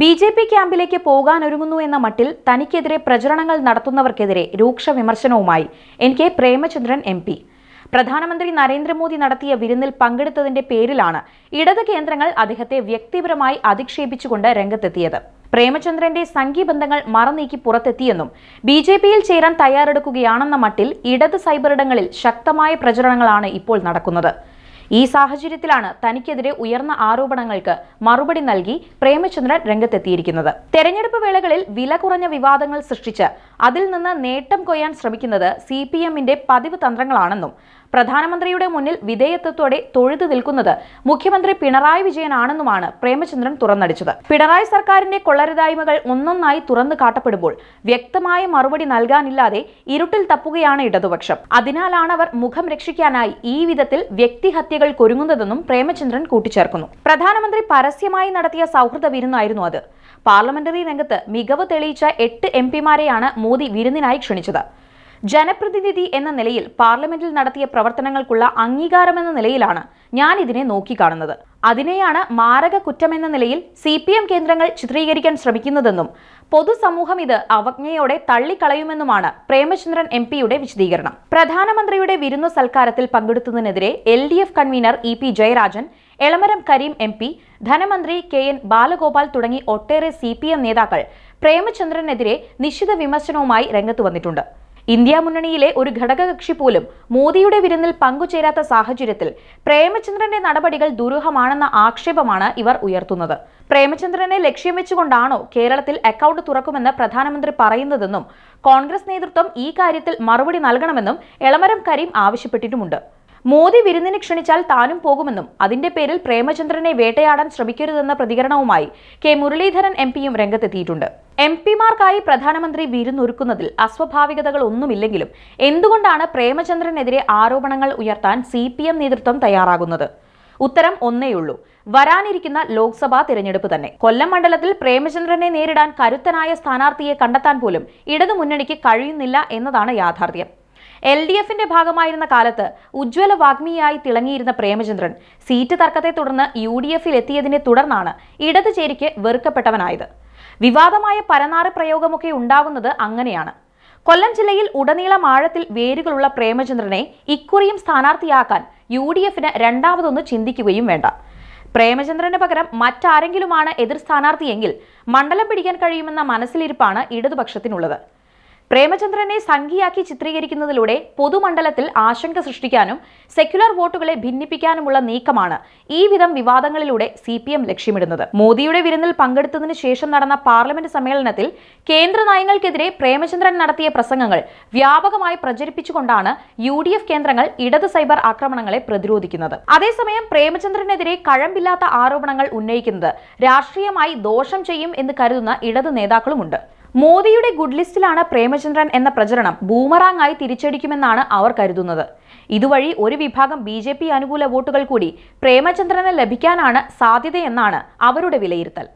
B J P ക്യാമ്പിലേക്ക് പോകാനൊരുങ്ങുന്നു എന്ന മട്ടിൽ തനിക്കെതിരെ പ്രചരണങ്ങൾ നടത്തുന്നവർക്കെതിരെ രൂക്ഷ വിമർശനവുമായി N K Premachandran M P. പ്രധാനമന്ത്രി നരേന്ദ്രമോദി നടത്തിയ വിരുന്നിൽ പങ്കെടുത്തതിന്റെ പേരിലാണ് ഇടത് കേന്ദ്രങ്ങൾ അദ്ദേഹത്തെ വ്യക്തിപരമായി അധിക്ഷേപിച്ചുകൊണ്ട് രംഗത്തെത്തിയത്. പ്രേമചന്ദ്രന്റെ സംഘീബന്ധങ്ങൾ മറനീക്കി പുറത്തെത്തിയെന്നും ബി ജെ പിയിൽ ചേരാൻ തയ്യാറെടുക്കുകയാണെന്ന മട്ടിൽ ഇടത് സൈബറിടങ്ങളിൽ ശക്തമായ പ്രചരണങ്ങളാണ് ഇപ്പോൾ നടക്കുന്നത്. ഈ സാഹചര്യത്തിലാണ് തനിക്കെതിരെ ഉയർന്ന ആരോപണങ്ങൾക്ക് മറുപടി നൽകി പ്രേമചന്ദ്രൻ രംഗത്തെത്തിയിരിക്കുന്നത്. തെരഞ്ഞെടുപ്പ് വേളകളിൽ വില കുറഞ്ഞ വിവാദങ്ങൾ സൃഷ്ടിച്ച് അതിൽ നിന്ന് നേട്ടം കൊയ്യാൻ ശ്രമിക്കുന്നത് സി പി എമ്മിന്റെ പതിവ് തന്ത്രങ്ങളാണെന്നും പ്രധാനമന്ത്രിയുടെ മുന്നിൽ വിധേയത്വത്തോടെ തൊഴുതു നിൽക്കുന്നത് മുഖ്യമന്ത്രി പിണറായി വിജയനാണെന്നുമാണ് പ്രേമചന്ദ്രൻ തുറന്നടിച്ചത്. പിണറായി സർക്കാരിന്റെ കൊള്ളരുതായ്മകൾ ഒന്നൊന്നായി തുറന്നു കാട്ടപ്പെടുമ്പോൾ വ്യക്തമായ മറുപടി നൽകാനില്ലാതെ ഇരുട്ടിൽ തപ്പുകയാണ് ഇടതുപക്ഷം. അതിനാലാണ് അവർ മുഖം രക്ഷിക്കാനായി ഈ വിധത്തിൽ വ്യക്തിഹത്യകൾ കൊരുങ്ങുന്നതെന്നും പ്രേമചന്ദ്രൻ കൂട്ടിച്ചേർക്കുന്നു. പ്രധാനമന്ത്രി പരസ്യമായി നടത്തിയ സൗഹൃദ വിരുന്നായിരുന്നു അത്. പാർലമെന്ററി രംഗത്ത് മികവ് തെളിയിച്ച എട്ട് എം പിമാരെയാണ് മോദി വിരുന്നിനായി ക്ഷണിച്ചത്. ജനപ്രതിനിധി എന്ന നിലയിൽ പാർലമെന്റിൽ നടത്തിയ പ്രവർത്തനങ്ങൾക്കുള്ള അംഗീകാരമെന്ന നിലയിലാണ് ഞാൻ ഇതിനെ നോക്കിക്കാണുന്നത്. അതിനെയാണ് മാരക കുറ്റമെന്ന നിലയിൽ സി പി എം കേന്ദ്രങ്ങൾ ചിത്രീകരിക്കാൻ ശ്രമിക്കുന്നതെന്നും പൊതുസമൂഹം ഇത് അവജ്ഞയോടെ തള്ളിക്കളയുമെന്നുമാണ് പ്രേമചന്ദ്രൻ എം പിയുടെ വിശദീകരണം. പ്രധാനമന്ത്രിയുടെ വിരുന്നു സൽക്കാരത്തിൽ പങ്കെടുത്തതിനെതിരെ L D F convener E P Jayarajan Elamaram Kareem M P ധനമന്ത്രി കെ എൻ ബാലഗോപാൽ തുടങ്ങി ഒട്ടേറെ സി പി എം നേതാക്കൾ പ്രേമചന്ദ്രനെതിരെ നിശ്ചിത വിമർശനവുമായി രംഗത്ത് വന്നിട്ടുണ്ട്. ഇന്ത്യ മുന്നണിയിലെ ഒരു ഘടകകക്ഷി പോലും മോദിയുടെ വിരുന്നിൽ പങ്കുചേരാത്ത സാഹചര്യത്തിൽ പ്രേമചന്ദ്രന്റെ നടപടികൾ ദുരൂഹമാണെന്ന ആക്ഷേപമാണ് ഇവർ ഉയർത്തുന്നത്. പ്രേമചന്ദ്രനെ ലക്ഷ്യം വെച്ചുകൊണ്ടാണോ കേരളത്തിൽ അക്കൗണ്ട് തുറക്കുമെന്ന് പ്രധാനമന്ത്രി പറയുന്നതെന്നും കോൺഗ്രസ് നേതൃത്വം ഈ കാര്യത്തിൽ മറുപടി നൽകണമെന്നും എളമരം കരീം ആവശ്യപ്പെട്ടിട്ടുമുണ്ട്. മോദി വിരുന്നിന് ക്ഷണിച്ചാൽ താനും പോകുമെന്നും അതിന്റെ പേരിൽ പ്രേമചന്ദ്രനെ വേട്ടയാടാൻ ശ്രമിക്കരുതെന്ന പ്രതികരണവുമായി കെ മുരളീധരൻ എം പിയും രംഗത്തെത്തിയിട്ടുണ്ട്. എം പിമാർക്കായി പ്രധാനമന്ത്രി വിരുന്നൊരുക്കുന്നതിൽ അസ്വാഭാവികതകൾ ഒന്നുമില്ലെങ്കിലും എന്തുകൊണ്ടാണ് പ്രേമചന്ദ്രനെതിരെ ആരോപണങ്ങൾ ഉയർത്താൻ സി നേതൃത്വം തയ്യാറാകുന്നത്? ഉത്തരം ഒന്നേയുള്ളൂ വരാനിരിക്കുന്ന ലോക്സഭാ തിരഞ്ഞെടുപ്പ് തന്നെ. കൊല്ലം മണ്ഡലത്തിൽ പ്രേമചന്ദ്രനെ നേരിടാൻ കരുത്തനായ സ്ഥാനാർത്ഥിയെ കണ്ടെത്താൻ പോലും ഇടതുമുന്നണിക്ക് കഴിയുന്നില്ല എന്നതാണ് യാഥാർത്ഥ്യം. എൽ ഡി എഫിന്റെ ഭാഗമായിരുന്ന കാലത്ത് ഉജ്ജ്വല വാഗ്മിയായി തിളങ്ങിയിരുന്ന പ്രേമചന്ദ്രൻ സീറ്റ് തർക്കത്തെ തുടർന്ന് യു ഡി എഫിൽ എത്തിയതിനെ തുടർന്നാണ് ഇടത് ചേരിക്ക് വെറുക്കപ്പെട്ടവനായത്. വിവാദമായ പരനാറ് പ്രയോഗമൊക്കെ ഉണ്ടാകുന്നത് അങ്ങനെയാണ്. കൊല്ലം ജില്ലയിൽ ഉടനീളം ആഴത്തിൽ വേരുകളുള്ള പ്രേമചന്ദ്രനെ ഇക്കുറിയും സ്ഥാനാർത്ഥിയാക്കാൻ യു ഡി എഫിന് രണ്ടാമതൊന്ന് ചിന്തിക്കുകയും വേണ്ട. പ്രേമചന്ദ്രന് പകരം മറ്റാരെങ്കിലുമാണ് എതിർ സ്ഥാനാർത്ഥിയെങ്കിൽ മണ്ഡലം പിടിക്കാൻ കഴിയുമെന്ന മനസ്സിലിരിപ്പാണ് ഇടതുപക്ഷത്തിനുള്ളത്. പ്രേമചന്ദ്രനെ സംഘിയാക്കി ചിത്രീകരിക്കുന്നതിലൂടെ പൊതുമണ്ഡലത്തിൽ ആശങ്ക സൃഷ്ടിക്കാനും സെക്യുലർ വോട്ടുകളെ ഭിന്നിപ്പിക്കാനുമുള്ള നീക്കമാണ് ഈ വിധം വിവാദങ്ങളിലൂടെ സി പി എം ലക്ഷ്യമിടുന്നത്. മോദിയുടെ വിരുന്നിൽ പങ്കെടുത്തതിനു ശേഷം നടന്ന പാർലമെന്റ് സമ്മേളനത്തിൽ കേന്ദ്ര നയങ്ങൾക്കെതിരെ പ്രേമചന്ദ്രൻ നടത്തിയ പ്രസംഗങ്ങൾ വ്യാപകമായി പ്രചരിപ്പിച്ചുകൊണ്ടാണ് യു ഡി എഫ് കേന്ദ്രങ്ങൾ ഇടത് സൈബർ ആക്രമണങ്ങളെ പ്രതിരോധിക്കുന്നത്. അതേസമയം പ്രേമചന്ദ്രനെതിരെ കഴമ്പില്ലാത്ത ആരോപണങ്ങൾ ഉന്നയിക്കുന്നത് രാഷ്ട്രീയമായി ദോഷം ചെയ്യും എന്ന് കരുതുന്ന ഇടത് നേതാക്കളുമുണ്ട്. മോദിയുടെ ഗുഡ് ലിസ്റ്റിലാണ് പ്രേമചന്ദ്രൻ എന്ന പ്രചരണം ബൂമറാങ് ആയി തിരിച്ചടിക്കുമെന്നാണ് അവർ കരുതുന്നത്. ഇതുവഴി ഒരു വിഭാഗം ബി ജെ പി അനുകൂല വോട്ടുകൾ കൂടി പ്രേമചന്ദ്രന് ലഭിക്കാനാണ് സാധ്യതയെന്നാണ് അവരുടെ വിലയിരുത്തൽ.